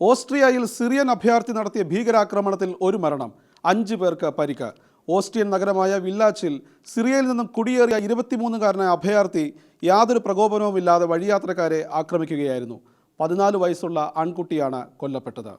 ഓസ്ട്രിയയിൽ Syrian അഭയാർത്ഥി നടത്തിയ ഭീകരാക്രമണത്തിൽ ഒരു മരണം അഞ്ച് പേർക്ക് പരിക്ക്. ഓസ്ട്രിയൻ നഗരമായ വില്ലാച്ചിൽ സിറിയയിൽ നിന്നും കുടിയേറിയ ഇരുപത്തിമൂന്നുകാരനായ അഭയാർത്ഥി യാതൊരു പ്രകോപനവുമില്ലാതെ വഴിയാത്രക്കാരെ ആക്രമിക്കുകയായിരുന്നു. പതിനാല് വയസ്സുള്ള ആൺകുട്ടിയാണ് കൊല്ലപ്പെട്ടത്.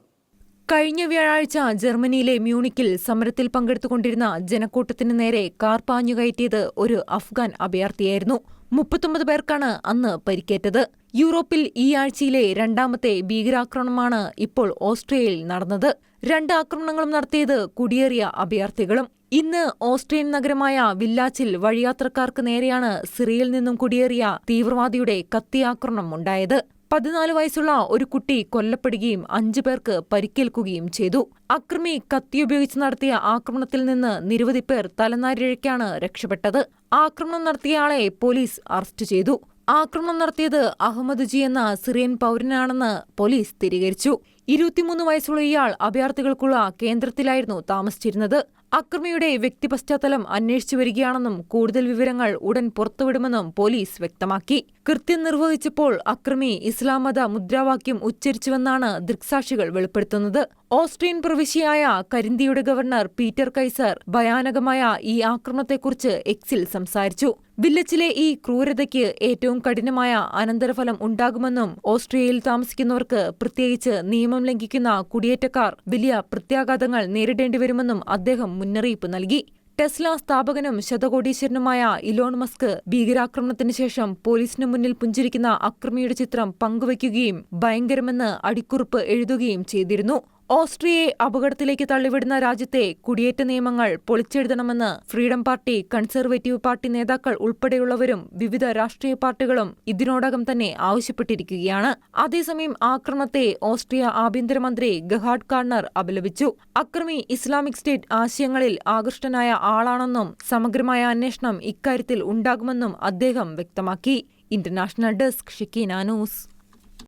കഴിഞ്ഞ വ്യാഴാഴ്ച ജർമ്മനിയിലെ മ്യൂണിക്കിൽ സമരത്തിൽ പങ്കെടുത്തുകൊണ്ടിരുന്ന ജനക്കൂട്ടത്തിന് നേരെ കാർ പാഞ്ഞുകയറ്റിയത് ഒരു അഫ്ഗാൻ അഭയാർത്ഥിയായിരുന്നു. മുപ്പത്തൊമ്പത് പേർക്കാണ് അന്ന് പരിക്കേറ്റത്. യൂറോപ്പിൽ ഈ ആഴ്ചയിലെ രണ്ടാമത്തെ ഭീകരാക്രമണമാണ് ഇപ്പോൾ ഓസ്ട്രിയയിൽ നടന്നത്. രണ്ട് ആക്രമണങ്ങളും നടത്തിയത് കുടിയേറിയ അഭയാർത്ഥികളും. ഇന്ന് ഓസ്ട്രിയൻ നഗരമായ വില്ലാച്ചിൽ വഴിയാത്രക്കാർക്ക് നേരെയാണ് സിറിയയിൽ നിന്നും കുടിയേറിയ തീവ്രവാദിയുടെ കത്തിയാക്രമണം ഉണ്ടായത്. പതിനാല് വയസ്സുള്ള ഒരു കുട്ടി കൊല്ലപ്പെടുകയും അഞ്ചു പേർക്ക് പരിക്കേൽക്കുകയും ചെയ്തു. അക്രമി കത്തിയുപയോഗിച്ച് നടത്തിയ ആക്രമണത്തിൽ നിന്ന് നിരവധി പേർ തലനാരിഴയ്ക്കാണ് രക്ഷപ്പെട്ടത്. ആക്രമണം നടത്തിയയാളെ പോലീസ് അറസ്റ്റ് ചെയ്തു. ആക്രമണം നടത്തിയത് അഹമ്മദ് ജി എന്ന സിറിയൻ പൗരനാണെന്ന് പോലീസ് സ്ഥിരീകരിച്ചു. ഇരുപത്തിമൂന്ന് വയസ്സുള്ള ഇയാൾ അഭയാർത്ഥികൾക്കുള്ള കേന്ദ്രത്തിലായിരുന്നു താമസിച്ചിരുന്നത്. അക്രമിയുടെ വ്യക്തി പശ്ചാത്തലം അന്വേഷിച്ചു വരികയാണെന്നും കൂടുതൽ വിവരങ്ങൾ ഉടൻ പുറത്തുവിടുമെന്നും പോലീസ് വ്യക്തമാക്കി. കൃത്യം നിർവഹിച്ചപ്പോൾ അക്രമി ഇസ്ലാം മത മുദ്രാവാക്യം ഉച്ചരിച്ചുവെന്നാണ് ദൃക്സാക്ഷികൾ വെളിപ്പെടുത്തുന്നത്. ഓസ്ട്രിയൻ പ്രവിശ്യയായ കരിന്തിയുടെ ഗവർണർ പീറ്റർ കൈസർ ഭയാനകമായ ഈ ആക്രമണത്തെക്കുറിച്ച് എക്സിൽ സംസാരിച്ചു. വില്ലച്ചിലെ ഈ ക്രൂരതയ്ക്ക് ഏറ്റവും കഠിനമായ അനന്തരഫലം ഉണ്ടാകുമെന്നും ഓസ്ട്രിയയിൽ താമസിക്കുന്നവർക്ക് പ്രത്യേകിച്ച് നിയമം ലംഘിക്കുന്ന കുടിയേറ്റക്കാർ വലിയ പ്രത്യാഘാതങ്ങൾ നേരിടേണ്ടിവരുമെന്നും അദ്ദേഹം മുന്നറിയിപ്പ് നൽകി. ടെസ്ല സ്ഥാപകനും ശതകോടീശ്വരനുമായ ഇലോൺ മസ്ക് ഭീകരാക്രമണത്തിന് ശേഷം പോലീസിന് മുന്നിൽ പുഞ്ചിരിക്കുന്ന അക്രമിയുടെ ചിത്രം പങ്കുവയ്ക്കുകയും ഭയങ്കരമെന്ന് അടിക്കുറിപ്പ് എഴുതുകയും ചെയ്തിരുന്നു. ഓസ്ട്രിയയെ അപകടത്തിലേക്ക് തള്ളിവിടുന്ന രാജ്യത്തെ കുടിയേറ്റ നിയമങ്ങൾ പൊളിച്ചെഴുതണമെന്ന് ഫ്രീഡം പാർട്ടി കൺസർവേറ്റീവ് പാർട്ടി നേതാക്കൾ ഉൾപ്പെടെയുള്ളവരും വിവിധ രാഷ്ട്രീയ പാർട്ടികളും ഇതിനോടകം തന്നെ ആവശ്യപ്പെട്ടിരിക്കുകയാണ്. അതേസമയം ആക്രമണത്തെ ഓസ്ട്രിയ ആഭ്യന്തരമന്ത്രി ഗഹാഡ് കാർണർ അപലപിച്ചു. അക്രമി ഇസ്ലാമിക് സ്റ്റേറ്റ് ആശയങ്ങളിൽ ആകൃഷ്ടനായ ആളാണെന്നും സമഗ്രമായ അന്വേഷണം ഇക്കാര്യത്തിൽ ഉണ്ടാകുമെന്നും അദ്ദേഹം വ്യക്തമാക്കി. International desk Shikeena news.